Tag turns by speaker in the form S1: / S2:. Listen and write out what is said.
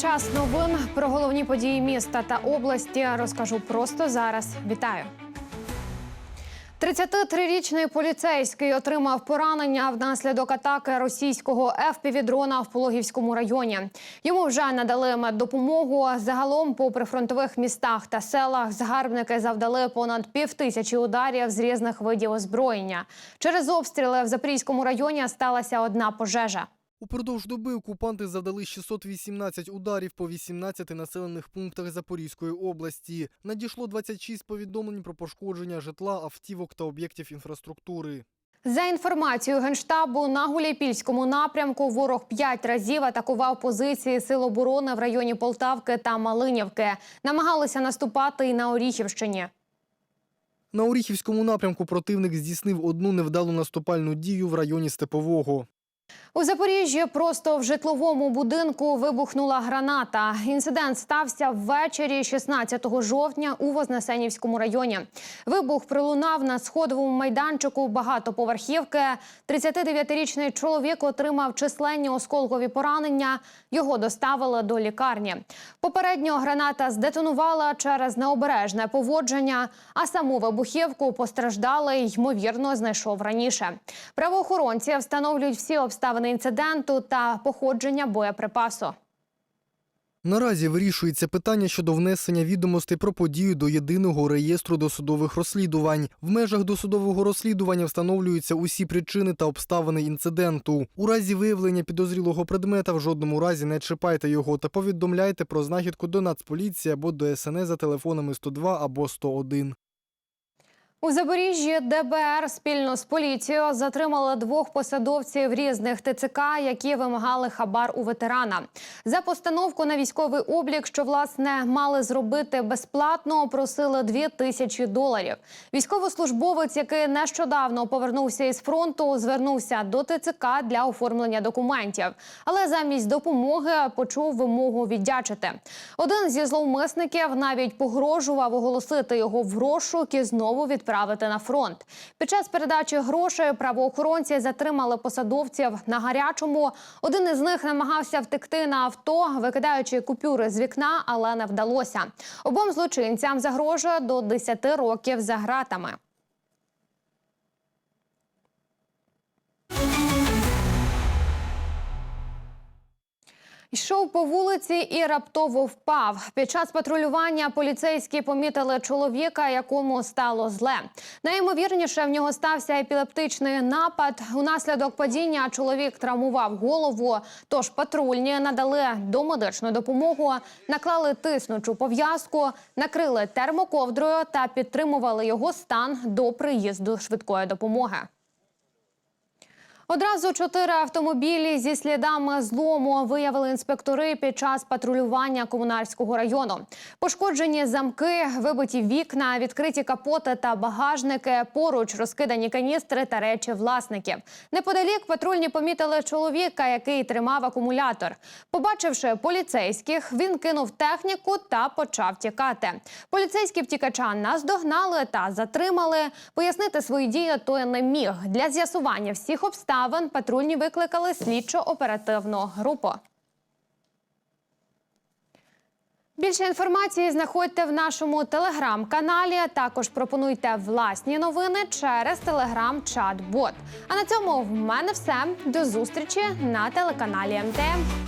S1: Час новин про головні події міста та області розкажу просто зараз. Вітаю. 33-річний поліцейський отримав поранення внаслідок атаки російського ФПВ-дрона в Пологівському районі. Йому вже надали меддопомогу. Загалом по прифронтових містах та селах загарбники завдали понад півтисячі ударів з різних видів озброєння. Через обстріли в Запорізькому районі сталася одна пожежа.
S2: Упродовж доби окупанти завдали 618 ударів по 18 населених пунктах Запорізької області. Надійшло 26 повідомлень про пошкодження житла, автівок та об'єктів інфраструктури.
S1: За інформацією генштабу на Гуляйпільському напрямку ворог п'ять разів атакував позиції сил оборони в районі Полтавки та Малинівки. Намагалися наступати і на Оріхівщині.
S2: На Оріхівському напрямку противник здійснив одну невдалу наступальну дію в районі Степового.
S1: У Запоріжжі просто в житловому будинку вибухнула граната. Інцидент стався ввечері 16 жовтня у Вознесенівському районі. Вибух пролунав на сходовому майданчику багатоповерхівки. 39-річний чоловік отримав численні осколкові поранення. Його доставили до лікарні. Попередньо граната здетонувала через необережне поводження, а саму вибухівку постраждалий ймовірно знайшов раніше. Правоохоронці встановлюють всі обставини інциденту та походження боєприпасу.
S2: Наразі вирішується питання щодо внесення відомостей про подію до єдиного реєстру досудових розслідувань. В межах досудового розслідування встановлюються усі причини та обставини інциденту. У разі виявлення підозрілого предмета в жодному разі не чіпайте його та повідомляйте про знахідку до Нацполіції або до СНС за телефонами 102 або 101.
S1: У Запоріжжі ДБР спільно з поліцією затримали двох посадовців різних ТЦК, які вимагали хабар у ветерана. За постановку на військовий облік, що власне мали зробити безплатно, просили дві тисячі доларів. Військовослужбовець, який нещодавно повернувся із фронту, звернувся до ТЦК для оформлення документів, але замість допомоги почув вимогу віддячити. Один зі зловмисників навіть погрожував оголосити його в розшук і знову відправити на фронт. Під час передачі грошей правоохоронці затримали посадовців на гарячому. Один із них намагався втекти на авто, викидаючи купюри з вікна, але не вдалося. Обом злочинцям загрожує до 10 років за ґратами. Йшов по вулиці і раптово впав. Під час патрулювання поліцейські помітили чоловіка, якому стало зле. Найімовірніше в нього стався епілептичний напад. Унаслідок падіння чоловік травмував голову. Тож патрульні надали домедичну допомогу, наклали тиснучу пов'язку, накрили термоковдрою та підтримували його стан до приїзду швидкої допомоги. Одразу чотири автомобілі зі слідами злому виявили інспектори під час патрулювання комунальського району. Пошкоджені замки, вибиті вікна, відкриті капоти та багажники. Поруч розкидані каністри та речі власників. Неподалік патрульні помітили чоловіка, який тримав акумулятор. Побачивши поліцейських, він кинув техніку та почав тікати. Поліцейські втікача наздогнали та затримали. Пояснити свої дії той не міг. Для з'ясування всіх обставин патрульні викликали слідчо-оперативну групу. Більше інформації знаходьте в нашому телеграм-каналі. Також пропонуйте власні новини через телеграм-чат-бот. А на цьому в мене все. До зустрічі на телеканалі МТМ.